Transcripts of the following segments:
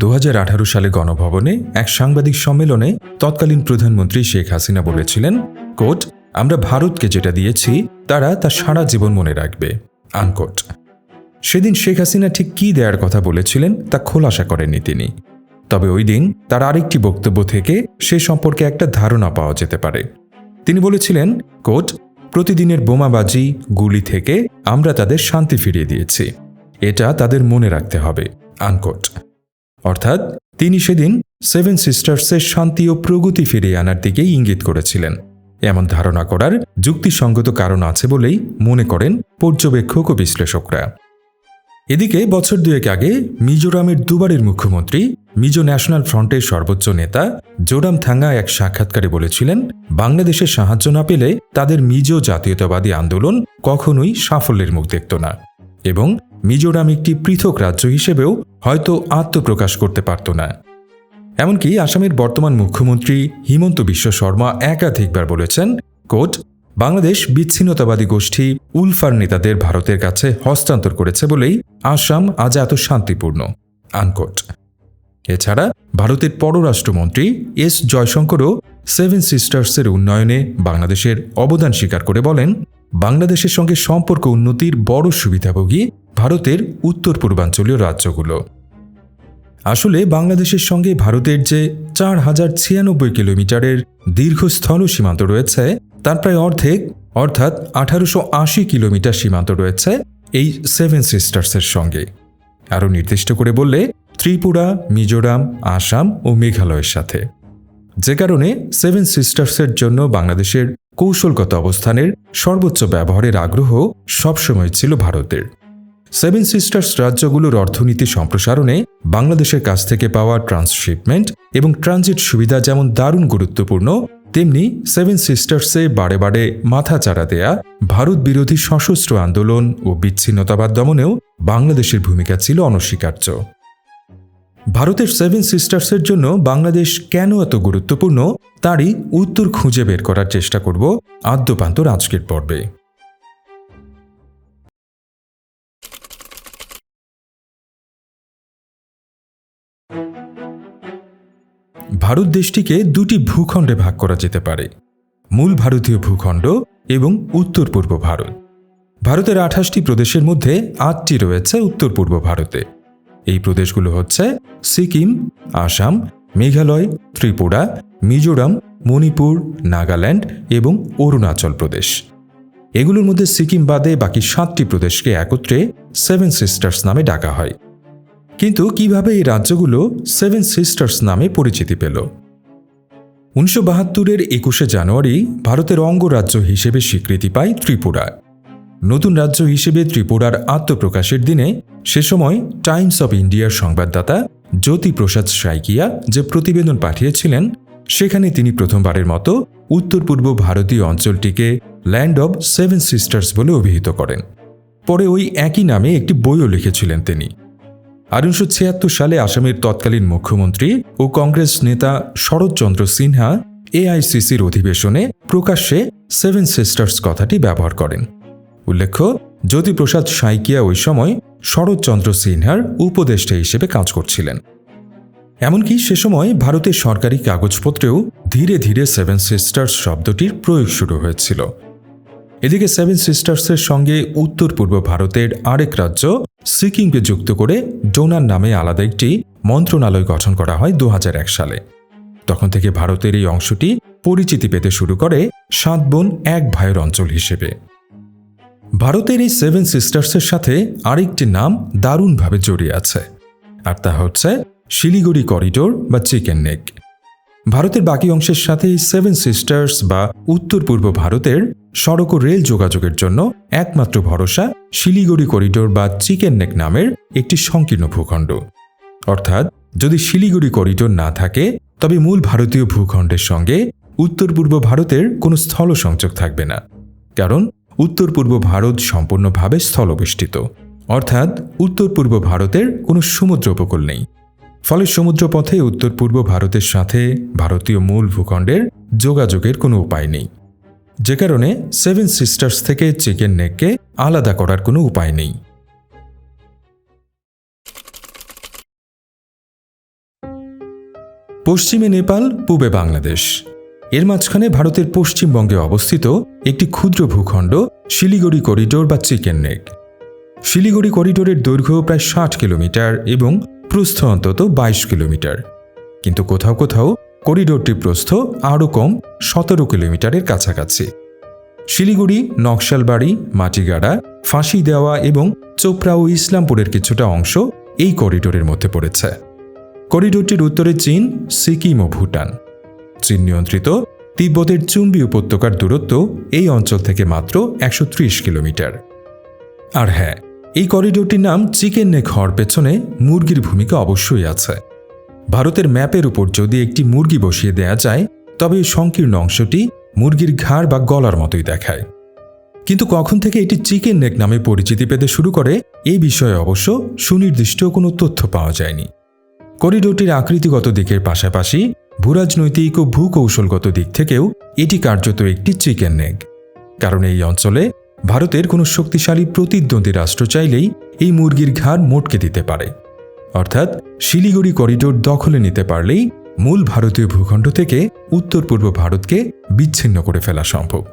দু হাজার আঠারো সালে গণভবনে এক সাংবাদিক সম্মেলনে তৎকালীন প্রধানমন্ত্রী শেখ হাসিনা বলেছিলেন কোট আমরা ভারতকে যেটা দিয়েছি, তারা তা সারা জীবন মনে রাখবে আনকোট সেদিন শেখ হাসিনা ঠিক কী দেওয়ার কথা বলেছিলেন, তা খোলাসা করেননি তিনি। তবে ওই দিন তার আরেকটি বক্তব্য থেকে সে সম্পর্কে একটা ধারণা পাওয়া যেতে পারে। তিনি বলেছিলেন কোট প্রতিদিনের বোমাবাজি, গুলি থেকে আমরা তাদের শান্তি ফিরিয়ে দিয়েছি। এটা তাদের মনে রাখতে হবে আনকোট অর্থাৎ তিনি সেদিন সেভেন সিস্টার্সের শান্তি ও প্রগতি ফিরিয়ে আনার দিকেই ইঙ্গিত করেছিলেন। এমন ধারণা করার যুক্তিসঙ্গত কারণ আছে বলেই মনে করেন পর্যবেক্ষক ও বিশ্লেষকরা। এদিকে বছর দুয়েক আগে মিজোরামের দুবারের মুখ্যমন্ত্রী, মিজো ন্যাশনাল ফ্রন্টের সর্বোচ্চ নেতা জোরাম থাঙ্গা এক সাক্ষাৎকারে বলেছিলেন, বাংলাদেশের সাহায্য না পেলে তাদের মিজো জাতীয়তাবাদী আন্দোলন কখনোই সাফল্যের মুখ দেখত না। এবং মিজোরাম একটি পৃথক রাজ্য হিসেবেও হয়তো আত্মপ্রকাশ করতে পারত না। এমনকি আসামের বর্তমান মুখ্যমন্ত্রী হিমন্ত বিশ্ব শর্মা একাধিকবার বলেছেন কোট বাংলাদেশ বিচ্ছিন্নতাবাদী গোষ্ঠী উলফার নেতাদের ভারতের কাছে হস্তান্তর করেছে বলেই আসাম আজ এত শান্তিপূর্ণ, আনকোট। এছাড়া ভারতের পররাষ্ট্রমন্ত্রী এস জয়শঙ্করও সেভেন সিস্টার্সের উন্নয়নে বাংলাদেশের অবদান স্বীকার করে বলেন, বাংলাদেশের সঙ্গে সম্পর্ক উন্নতির বড় সুবিধাভোগী ভারতের উত্তর পূর্বাঞ্চলীয় রাজ্যগুলো। আসলে বাংলাদেশের সঙ্গে ভারতের যে চার হাজার ছিয়ানব্বই কিলোমিটারের দীর্ঘ স্থল সীমান্ত রয়েছে, তার প্রায় অর্ধেক, অর্থাৎ আঠারোশো আশি কিলোমিটার সীমান্ত রয়েছে এই সেভেন সিস্টার্সের সঙ্গে। আরও নির্দিষ্ট করে বললে, ত্রিপুরা, মিজোরাম, আসাম ও মেঘালয়ের সাথে। যে কারণে সেভেন সিস্টার্সের জন্য বাংলাদেশের কৌশলগত অবস্থানের সর্বোচ্চ ব্যবহারের আগ্রহ সবসময় ছিল ভারতের। সেভেন সিস্টার্স রাজ্যগুলোর অর্থনীতি সম্প্রসারণে বাংলাদেশের কাছ থেকে পাওয়া ট্রান্সশিপমেন্ট এবং ট্রানজিট সুবিধা যেমন দারুণ গুরুত্বপূর্ণ, তেমনি সেভেন সিস্টার্সে বারে বারে মাথা চাড়া দেয়া, ভারত বিরোধী সশস্ত্র আন্দোলন ও বিচ্ছিন্নতাবাদ দমনেও বাংলাদেশের ভূমিকা ছিল অনস্বীকার্য। ভারতের সেভেন সিস্টার্সের জন্য বাংলাদেশ কেন এত গুরুত্বপূর্ণ, তারই উত্তর খুঁজে বের করার চেষ্টা করব আদ্যপান্তর আজকের পর্বে। ভারত দেশটিকে দুটি ভূখণ্ডে ভাগ করা যেতে পারে, মূল ভারতীয় ভূখণ্ড এবং উত্তর পূর্ব ভারত। ভারতের আঠাশটি প্রদেশের মধ্যে আটটি রয়েছে উত্তর পূর্ব ভারতে। এই প্রদেশগুলো হচ্ছে সিকিম, আসাম, মেঘালয়, ত্রিপুরা, মিজোরাম, মণিপুর, নাগাল্যান্ড এবং অরুণাচল প্রদেশ। এগুলোর মধ্যে সিকিম বাদে বাকি সাতটি প্রদেশকে একত্রে সেভেন সিস্টার্স নামে ডাকা হয়। কিন্তু কীভাবে এই রাজ্যগুলো সেভেন সিস্টার্স নামে পরিচিতি পেল? উনিশশো বাহাত্তরের একুশে জানুয়ারি ভারতের অঙ্গরাজ্য হিসেবে স্বীকৃতি পায় ত্রিপুরা। নতুন রাজ্য হিসেবে ত্রিপুরার আত্মপ্রকাশের দিনে সে সময় টাইমস অব ইন্ডিয়ার সংবাদদাতা জ্যোতিপ্রসাদ সাইকিয়া যে প্রতিবেদন পাঠিয়েছিলেন, সেখানে তিনি প্রথমবারের মতো উত্তর পূর্ব ভারতীয় অঞ্চলটিকে ল্যান্ড অব সেভেন সিস্টার্স বলে অভিহিত করেন। পরে ওই একই নামে একটি বইও লিখেছিলেন তিনি। ছিয়াত্তর সালে আসামের তৎকালীন মুখ্যমন্ত্রী ও কংগ্রেস নেতা শরৎচন্দ্র সিনহা এআইসিসির অধিবেশনে প্রকাশ্যে সেভেন সিস্টার্স কথাটি ব্যবহার করেন। উল্লেখ্য, জ্যোতিপ্রসাদ সাইকিয়া ওই সময় শরৎচন্দ্র সিনহার উপদেষ্টা হিসেবে কাজ করছিলেন। এমনকি সে সময় ভারতের সরকারি কাগজপত্রেও ধীরে ধীরে সেভেন সিস্টার্স শব্দটির প্রয়োগ শুরু হয়েছিল। এদিকে সেভেন সিস্টার্সের সঙ্গে উত্তর পূর্ব ভারতের আরেক রাজ্য সিকিমকে যুক্ত করে ডোনার নামে আলাদা একটি মন্ত্রণালয় গঠন করা হয় দু হাজার এক সালে। তখন থেকে ভারতের এই অংশটি পরিচিতি পেতে শুরু করে সাত বোন, এক ভাইয়ের অঞ্চল হিসেবে। ভারতের এই সেভেন সিস্টার্সের সাথে আরেকটি নাম দারুণভাবে জড়িয়ে আছে, আর তা হচ্ছে শিলিগুড়ি করিডোর বা চিকেন নেক। ভারতের বাকি অংশের সাথে এই সেভেন সিস্টার্স বা উত্তর পূর্ব ভারতের সড়ক ও রেল যোগাযোগের জন্য একমাত্র ভরসা শিলিগুড়ি করিডোর বা চিকেন নেক নামের একটি সংকীর্ণ ভূখণ্ড। অর্থাৎ, যদি শিলিগুড়ি করিডোর না থাকে, তবে মূল ভারতীয় ভূখণ্ডের সঙ্গে উত্তর পূর্ব ভারতের কোনো স্থল সংযোগ থাকবে না। কারণ উত্তর পূর্ব ভারত সম্পূর্ণভাবে স্থলবেষ্টিত। অর্থাৎ উত্তর পূর্ব ভারতের কোনো সমুদ্র উপকূল নেই। ফলে সমুদ্রপথে উত্তর পূর্ব ভারতের সাথে ভারতীয় মূল ভূখণ্ডের যোগাযোগের কোনো উপায় নেই। যে কারণে সেভেন সিস্টার্স থেকে চিকেন নেককে আলাদা করার কোনো উপায় নেই। পশ্চিমে নেপাল, পূবে বাংলাদেশ। এর মাঝখানে ভারতের পশ্চিমবঙ্গে অবস্থিত একটি ক্ষুদ্র ভূখণ্ড, শিলিগুড়ি করিডোর বা চিকেন নেক। শিলিগুড়ি করিডোরের দৈর্ঘ্য প্রায় ষাট কিলোমিটার এবং প্রস্থ অন্তত বাইশ কিলোমিটার। কিন্তু কোথাও কোথাও করিডোরটির প্রস্থ আরও কম সতেরো কিলোমিটারের কাছাকাছি। শিলিগুড়ি, নকশালবাড়ি, মাটিগাড়া, ফাঁসি দেওয়া এবং চোপড়া ও ইসলামপুরের কিছুটা অংশ এই করিডোরের মধ্যে পড়েছে। করিডোরটির উত্তরে চীন, সিকিম ও ভুটান। চীন নিয়ন্ত্রিত তিব্বতের চুম্বি উপত্যকার দূরত্ব এই অঞ্চল থেকে মাত্র একশো ত্রিশ কিলোমিটার। আর হ্যাঁ এই করিডোরটির নাম চিকেন নেক হওয়ার পেছনে মুরগির ভূমিকা অবশ্যই আছে। ভারতের ম্যাপের উপর যদি একটি মুরগি বসিয়ে দেয়া যায়, তবে এই সংকীর্ণ অংশটি মুরগির ঘাড় বা গলার মতোই দেখায়। কিন্তু কখন থেকে এটি চিকেন নেক নামে পরিচিতি পেতে শুরু করে এই বিষয়ে অবশ্য সুনির্দিষ্ট কোনো তথ্য পাওয়া যায়নি। করিডোরটির আকৃতিগত দিকের পাশাপাশি ভূরাজনৈতিক ও ভূকৌশলগত দিক থেকেও এটি কার্যত একটি চিকেন নেক। কারণ এই অঞ্চলে ভারতের কোনো শক্তিশালী প্রতিদ্বন্দ্বী রাষ্ট্র চাইলেই এই মুরগির ঘাড় মোটকে দিতে পারে। অর্থাৎ শিলিগুড়ি করিডোর দখলে নিতে পারলেই মূল ভারতীয় ভূখণ্ড থেকে উত্তর পূর্ব ভারতকে বিচ্ছিন্ন করে ফেলা সম্ভব।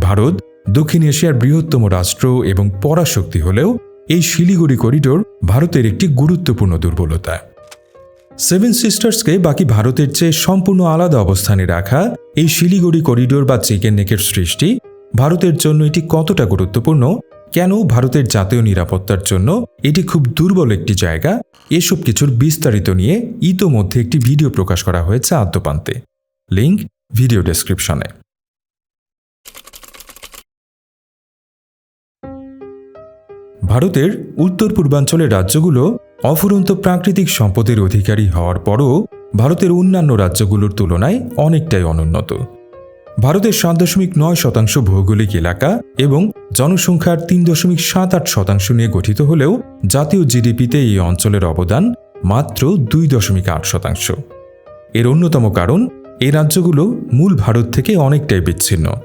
ভারত দক্ষিণ এশিয়ার বৃহত্তম রাষ্ট্র এবং পরাশক্তি হলেও এই শিলিগুড়ি করিডোর ভারতের একটি গুরুত্বপূর্ণ দুর্বলতা। সেভেন সিস্টার্সকে বাকি ভারতের চেয়ে সম্পূর্ণ আলাদা অবস্থানে রাখা এই শিলিগুড়ি করিডোর বা চিকেন নেকের সৃষ্টি ভারতের জন্য এটি কতটা গুরুত্বপূর্ণ কেন ভারতের জাতীয় নিরাপত্তার জন্য এটি খুব দুর্বল একটি জায়গা? এসব কিছুর বিস্তারিত নিয়ে ইতোমধ্যে একটি ভিডিও প্রকাশ করা হয়েছে আদ্যপান্তে। লিঙ্ক ভিডিও ডেসক্রিপশনে। ভারতের উত্তর পূর্বাঞ্চলের রাজ্যগুলো অফুরন্ত প্রাকৃতিক সম্পদের অধিকারী হওয়ার পরও ভারতের অন্যান্য রাজ্যগুলোর তুলনায় অনেকটাই অনুন্নত। ভারতের সাত দশমিক নয় শতাংশ ভৌগোলিক এলাকা এবং জনসংখ্যার তিন দশমিক সাত আট শতাংশ নিয়ে গঠিত হলেও জাতীয় জিডিপিতে এই অঞ্চলের অবদান মাত্র দুই দশমিক আট শতাংশ। এর অন্যতম কারণ, এই রাজ্যগুলো মূল ভারত থেকে অনেকটাই বিচ্ছিন্ন।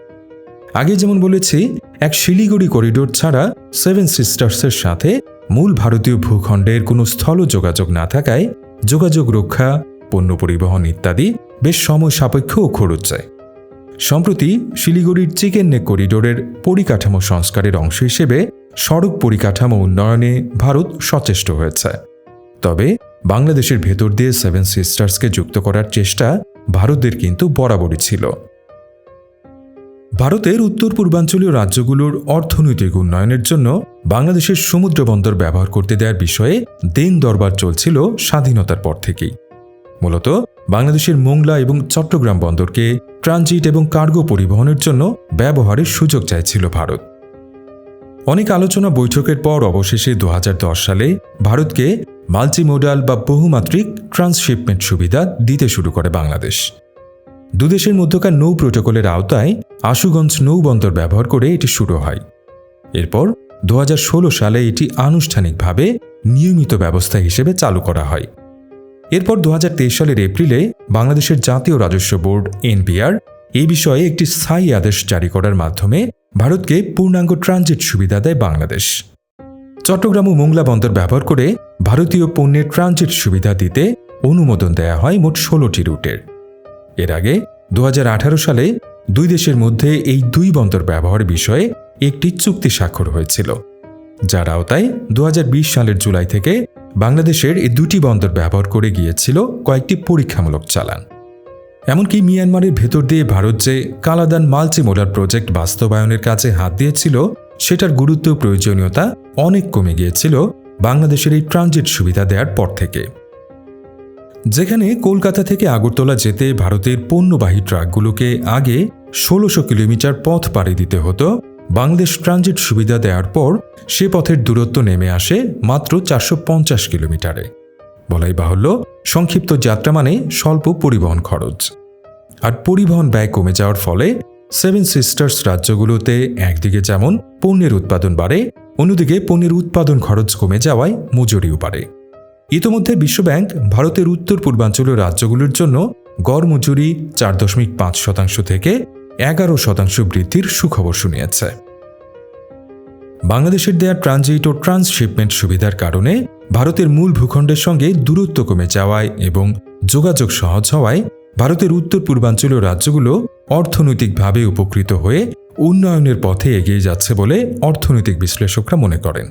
আগে যেমন বলেছি, এক শিলিগুড়ি করিডোর ছাড়া সেভেন সিস্টার্সের সাথে মূল ভারতীয় ভূখণ্ডের কোনো স্থল যোগাযোগ না থাকায় যোগাযোগ রক্ষা, পণ্য পরিবহন ইত্যাদি বেশ সময় সাপেক্ষ ও খরচ যায় সম্প্রতি শিলিগুড়ির চিকেন নেক করিডোরের পরিকাঠামো সংস্কারের অংশ হিসেবে সড়ক পরিকাঠামো উন্নয়নে ভারত সচেষ্ট হয়েছে। তবে বাংলাদেশের ভেতর দিয়ে সেভেন সিস্টার্সকে যুক্ত করার চেষ্টা ভারতের কিন্তু বরাবরই ছিল। ভারতের উত্তর পূর্বাঞ্চলীয় রাজ্যগুলোর অর্থনৈতিক উন্নয়নের জন্য বাংলাদেশের সমুদ্র বন্দর ব্যবহার করতে দেওয়ার বিষয়ে দেন দরবার চলছিল স্বাধীনতার পর থেকেই। মূলত বাংলাদেশের মোংলা এবং চট্টগ্রাম বন্দরকে ট্রানজিট এবং কার্গো পরিবহনের জন্য ব্যবহারের সুযোগ চাইছিল ভারত। অনেক আলোচনা বৈঠকের পর অবশেষে দু হাজার দশ সালে ভারতকে মাল্টিমোডাল বা বহুমাত্রিক ট্রান্সশিপমেন্ট সুবিধা দিতে শুরু করে বাংলাদেশ। দুদেশের মধ্যকার নৌ প্রোটোকলের আওতায় আশুগঞ্জ নৌবন্দর ব্যবহার করে এটি শুরু হয়। এরপর দু হাজার ষোলো সালে এটি আনুষ্ঠানিকভাবে নিয়মিত ব্যবস্থা হিসেবে চালু করা হয়। এরপর দু হাজার তেইশ সালের এপ্রিলে বাংলাদেশের জাতীয় রাজস্ব বোর্ড এনপিআর এই বিষয়ে একটি স্থায়ী আদেশ জারি করার মাধ্যমে ভারতকে পূর্ণাঙ্গ ট্রানজিট সুবিধা দেয় বাংলাদেশ। চট্টগ্রাম ও মোংলা বন্দর ব্যবহার করে ভারতীয় পণ্যের ট্রানজিট সুবিধা দিতে অনুমোদন দেয়া হয় মোট ষোলোটি রুটের এর আগে দু হাজার আঠারো সালে দুই দেশের মধ্যে এই দুই বন্দর ব্যবহার বিষয়ে একটি চুক্তি স্বাক্ষর হয়েছিল। যার আওতায় দু হাজার বিশ সালের জুলাই থেকে বাংলাদেশের এই দুটি বন্দর ব্যবহার করে গিয়েছিল কয়েকটি পরীক্ষামূলক চালান। এমনকি মিয়ানমারের ভেতর দিয়ে ভারত যে কালাদান মাল্টিমোডাল প্রজেক্ট বাস্তবায়নের কাছে হাত দিয়েছিল, সেটার গুরুত্ব প্রয়োজনীয়তা অনেক কমে গিয়েছিল বাংলাদেশের এই ট্রানজিট সুবিধা দেওয়ার পর থেকে। যেখানে কলকাতা থেকে আগরতলা যেতে ভারতের পণ্যবাহী ট্রাকগুলোকে আগে ষোলোশো কিলোমিটার পথ পাড়ি দিতে হতো বাংলাদেশ ট্রানজিট সুবিধা দেওয়ার পর সে পথের দূরত্ব নেমে আসে মাত্র চারশো পঞ্চাশ কিলোমিটারে। বলাই বাহুল্য, সংক্ষিপ্ত যাত্রা মানে স্বল্প পরিবহন খরচ। আর পরিবহন ব্যয় কমে যাওয়ার ফলে সেভেন সিস্টার্স রাজ্যগুলোতে একদিকে যেমন পণ্যের উৎপাদন বাড়ে, অন্যদিকে পণ্যের উৎপাদন খরচ কমে যাওয়ায় মজুরিও বাড়ে। ইতোমধ্যে বিশ্বব্যাংক ভারতের উত্তর পূর্বাঞ্চলীয় রাজ্যগুলোর জন্য গড় মজুরি চার দশমিক পাঁচ শতাংশ থেকে এগারো শতাংশ বৃদ্ধির সুখবর শুনিয়েছে। বাংলাদেশের দেয়া ট্রানজিট ও ট্রান্সশিপমেন্ট সুবিধার কারণে ভারতের মূল ভূখণ্ডের সঙ্গে দূরত্ব কমে যাওয়ায় এবং যোগাযোগ সহজ হওয়ায় ভারতের উত্তর পূর্বাঞ্চলীয় রাজ্যগুলো অর্থনৈতিকভাবে উপকৃত হয়ে উন্নয়নের পথে এগিয়ে যাচ্ছে বলে অর্থনৈতিক বিশ্লেষকরা মনে করেন।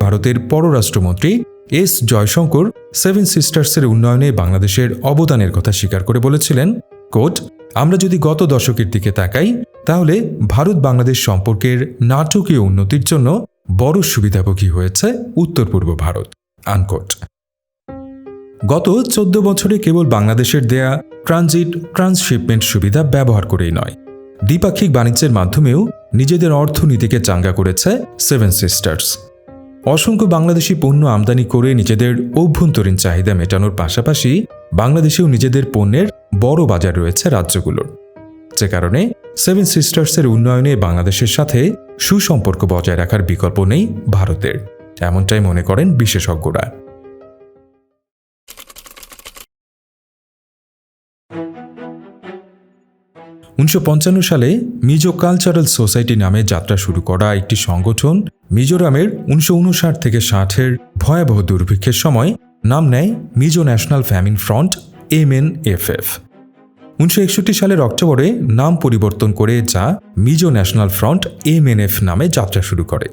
ভারতের পররাষ্ট্রমন্ত্রী এস জয়শঙ্কর সেভেন সিস্টার্সের উন্নয়নে বাংলাদেশের অবদানের কথা স্বীকার করে বলেছিলেন, কোট আমরা যদি গত দশকের দিকে তাকাই, তাহলে ভারত বাংলাদেশ সম্পর্কের নাটকীয় উন্নতির জন্য বড় সুবিধাভোগী হয়েছে উত্তর পূর্ব ভারত, আনকোট। গত চোদ্দ বছরে কেবল বাংলাদেশের দেয়া ট্রানজিট, ট্রান্সশিপমেন্ট সুবিধা ব্যবহার করেই নয়, দ্বিপাক্ষিক বাণিজ্যের মাধ্যমেও নিজেদের অর্থনীতিকে চাঙ্গা করেছে সেভেন সিস্টার্স। অসংখ্য বাংলাদেশি পণ্য আমদানি করে নিজেদের অভ্যন্তরীণ চাহিদা মেটানোর পাশাপাশি বাংলাদেশেও নিজেদের পণ্যের বড় বাজার রয়েছে রাজ্যগুলোর। যে কারণে সেভেন সিস্টার্সের উন্নয়নে বাংলাদেশের সাথে সুসম্পর্ক বজায় রাখার বিকল্প নেই ভারতের, এমনটাই মনে করেন বিশেষজ্ঞরা। উনিশশো সালে মিজো কালচারাল সোসাইটি নামে যাত্রা শুরু করা একটি সংগঠন মিজোরামের উনিশশো উনষাট থেকে ষাটের ভয়াবহ দুর্ভিক্ষের সময় নাম নেয় Mizo national famine front, M N F F. উনিশশো একষট্টি সালের অক্টোবরে নাম পরিবর্তন করে যা Mizo national front, M N F নামে যাত্রা শুরু করে।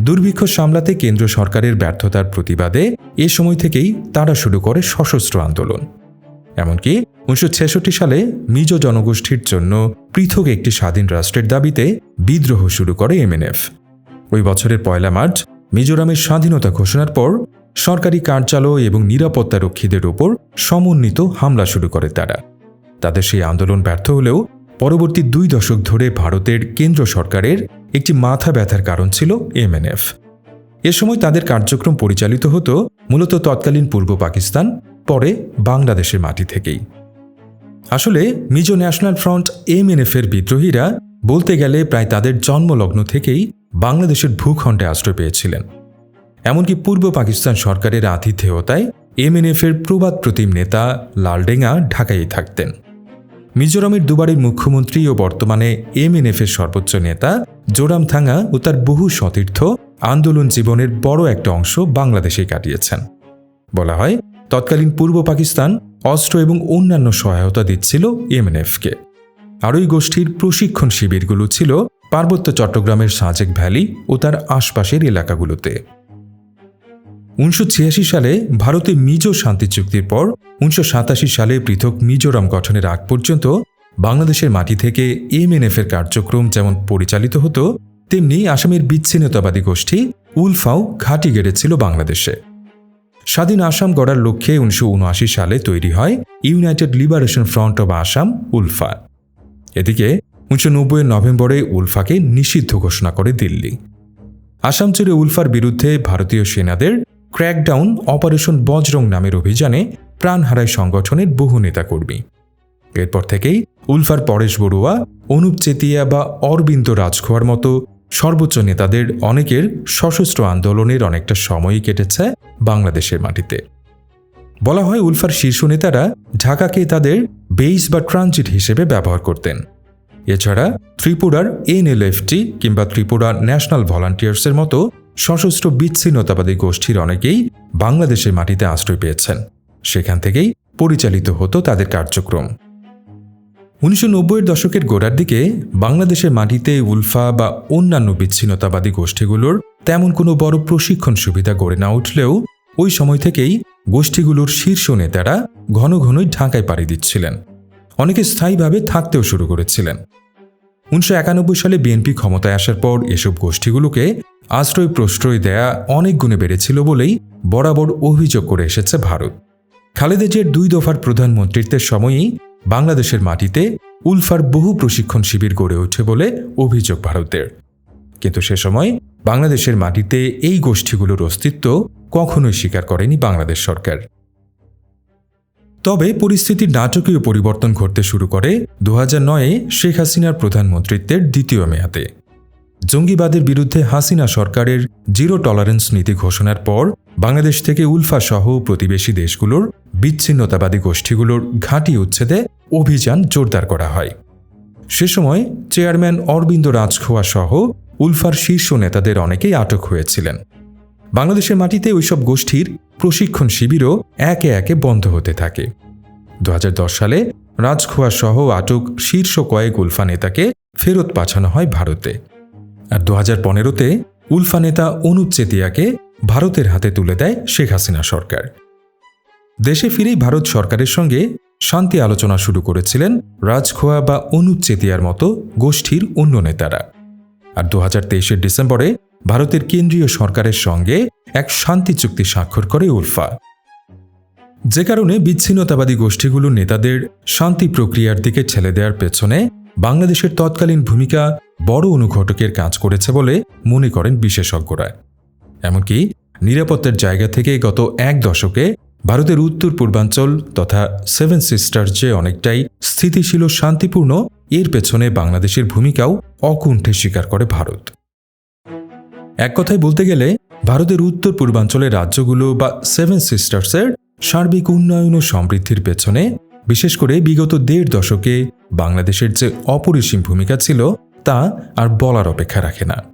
দুর্ভিক্ষ সামলাতে কেন্দ্র সরকারের ব্যর্থতার প্রতিবাদে এ সময় থেকেই তারা শুরু করে সশস্ত্র আন্দোলন। এমনকি উনিশশো ছেষট্টি সালে মিজো জনগোষ্ঠীর জন্য পৃথক একটি স্বাধীন রাষ্ট্রের দাবিতে বিদ্রোহ শুরু করে এমএনএফ ওই বছরের পয়লা মার্চ মিজোরামের স্বাধীনতা ঘোষণার পর সরকারি কার্যালয় এবং নিরাপত্তা রক্ষীদের ওপর সমন্বিত হামলা শুরু করে তারা। তাদের সেই আন্দোলন ব্যর্থ হলেও পরবর্তী দুই দশক ধরে ভারতের কেন্দ্র সরকারের একটি মাথা ব্যথার কারণ ছিল এমএনএফ এ সময় তাদের কার্যক্রম পরিচালিত হতো মূলত তৎকালীন পূর্ব পাকিস্তান পরে বাংলাদেশের মাটি থেকেই। আসলে, মিজো ন্যাশনাল ফ্রন্ট এমএনএফ এর বিদ্রোহীরা বলতে গেলে প্রায় তাদের জন্মলগ্ন থেকেই বাংলাদেশের ভূখণ্ডে আশ্রয় পেয়েছিলেন। এমনকি পূর্ব পাকিস্তান সরকারের আতিথেয়তায় এমএনএফ এর প্রবাদ প্রতিম নেতা লালডেঙ্গা ঢাকায় থাকতেন। মিজোরামের দুবারের মুখ্যমন্ত্রী ও বর্তমানে এমএনএফ এর সর্বোচ্চ নেতা জোরামথাঙ্গা ও তার বহু সতীর্থ আন্দোলন জীবনের বড় একটা অংশ বাংলাদেশেই কাটিয়েছেন। বলা হয় তৎকালীন পূর্ব পাকিস্তান, অস্ত্র এবং অন্যান্য সহায়তা দিচ্ছিল এমএনএফকে আর ওই গোষ্ঠীর প্রশিক্ষণ শিবিরগুলো ছিল পার্বত্য চট্টগ্রামের সাজেক ভ্যালি ও তার আশপাশের এলাকাগুলোতে। উনিশশো ছিয়াশি সালে ভারতে মিজো শান্তি চুক্তির পর উনিশশো সাতাশি সালে পৃথক মিজোরাম গঠনের আগ পর্যন্ত বাংলাদেশের মাটি থেকে এমএনএফ এর কার্যক্রম যেমন পরিচালিত হতো, তেমনি আসামের বিচ্ছিন্নতাবাদী গোষ্ঠী উলফাও ঘাঁটি গেড়েছিল বাংলাদেশে। স্বাধীন আসাম গড়ার লক্ষ্যে উনিশশো উনআশি সালে তৈরি হয় united liberation front of Assam, ULFA. এদিকে, উনিশশো নব্বইয়ের নভেম্বরে উলফাকে নিষিদ্ধ ঘোষণা করে দিল্লি। আসাম জুড়ে উলফার বিরুদ্ধে ভারতীয় সেনাদের ক্র্যাকডাউন অপারেশন বজরং নামের অভিযানে প্রাণ হারায় সংগঠনের বহু নেতাকর্মী। এরপর থেকেই উলফার পরেশ বড়ুয়া, অনুপ চেতিয়া বা অরবিন্দ রাজখোয়ার মতো সর্বোচ্চ নেতাদের অনেকের সশস্ত্র আন্দোলনের অনেকটা সময়ই কেটেছে বাংলাদেশের মাটিতে। বলা হয় উলফার শীর্ষ নেতারা ঢাকাকে তাদের বেইস বা ট্রানজিট হিসেবে ব্যবহার করতেন। এছাড়া ত্রিপুরার এনএলএফটি কিংবা ত্রিপুরা ন্যাশনাল ভলান্টিয়ার্সের মতো সশস্ত্র বিচ্ছিন্নতাবাদী গোষ্ঠীর অনেকেই বাংলাদেশের মাটিতে আশ্রয় পেয়েছেন। সেখান থেকেই পরিচালিত হতো তাদের কার্যক্রম। উনিশশো নব্বইয়ের দশকের গোড়ার দিকে বাংলাদেশের মাটিতে উলফা বা অন্যান্য বিচ্ছিন্নতাবাদী গোষ্ঠীগুলোর তেমন কোনো বড় প্রশিক্ষণ সুবিধা গড়ে না উঠলেও ওই সময় থেকেই গোষ্ঠীগুলোর শীর্ষ নেতারা ঘন ঘনই ঢাকায় পাড়ি দিচ্ছিলেন। অনেকে স্থায়ীভাবে থাকতেও শুরু করেছিলেন। উনিশশো একানব্বই সালে বিএনপি ক্ষমতায় আসার পর এসব গোষ্ঠীগুলোকে আশ্রয় প্রশ্রয় দেয়া অনেক গুণে বেড়েছিল বলেই বরাবর অভিযোগ করে এসেছে ভারত। খালেদা জিয়ার দুই দফার প্রধানমন্ত্রিত্বের সময়ই বাংলাদেশের মাটিতে উলফার বহু প্রশিক্ষণ শিবির গড়ে ওঠে বলে অভিযোগ ভারতের। কিন্তু সে সময় বাংলাদেশের মাটিতে এই গোষ্ঠীগুলোর অস্তিত্ব কখনোই স্বীকার করেনি বাংলাদেশ সরকার। তবে পরিস্থিতির নাটকীয় পরিবর্তন ঘটতে শুরু করে দু হাজার নয়ে শেখ হাসিনার প্রধানমন্ত্রিত্বের দ্বিতীয় মেয়াদে। জঙ্গিবাদের বিরুদ্ধে হাসিনা সরকারের জিরো টলারেন্স নীতি ঘোষণার পর বাংলাদেশ থেকে উলফা সহ প্রতিবেশী দেশগুলোর বিচ্ছিন্নতাবাদী গোষ্ঠীগুলোর ঘাঁটি উচ্ছেদে অভিযান জোরদার করা হয়। সে সময় চেয়ারম্যান অরবিন্দ রাজখোয়া সহ উলফার শীর্ষ নেতাদের অনেকেই আটক হয়েছিলেন। বাংলাদেশের মাটিতে ওইসব গোষ্ঠীর প্রশিক্ষণ শিবিরও একে একে বন্ধ হতে থাকে। দু হাজার দশ সালে রাজখোয়া সহ আটক শীর্ষ কয়েক উলফা নেতাকে ফেরত পাঠানো হয় ভারতে। আর দু হাজার পনেরোতে উলফা নেতা অনুপ চেতিয়াকে ভারতের হাতে তুলে দেয় শেখ হাসিনা সরকার। দেশে ফিরেই ভারত সরকারের সঙ্গে শান্তি আলোচনা শুরু করেছিলেন রাজখোয়া বা অনুপ চেতিয়ার মতো গোষ্ঠীর অন্য নেতারা। আর দু হাজার ডিসেম্বরে ভারতের কেন্দ্রীয় সরকারের সঙ্গে এক শান্তি চুক্তি স্বাক্ষর করে উলফা। যে কারণে বিচ্ছিন্নতাবাদী গোষ্ঠীগুলোর নেতাদের শান্তি প্রক্রিয়ার দিকে ঠেলে দেওয়ার পেছনে বাংলাদেশের তৎকালীন ভূমিকা বড় অনুঘটকের কাজ করেছে বলে মনে করেন বিশেষজ্ঞরা। এমনকি নিরাপত্তার জায়গা থেকে গত এক দশকে ভারতের উত্তর পূর্বাঞ্চল তথা সেভেন সিস্টার যে অনেকটাই স্থিতিশীল শান্তিপূর্ণ, এর পেছনে বাংলাদেশের ভূমিকাও অকুণ্ঠে স্বীকার করে ভারত। এক কথায় বলতে গেলে, ভারতের উত্তর পূর্বাঞ্চলের রাজ্যগুলো বা সেভেন সিস্টার্সের সার্বিক উন্নয়ন ও সমৃদ্ধির পেছনে, বিশেষ করে বিগত দেড় দশকে বাংলাদেশের যে অপরিসীম ভূমিকা ছিল তা আর বলার অপেক্ষা রাখে না।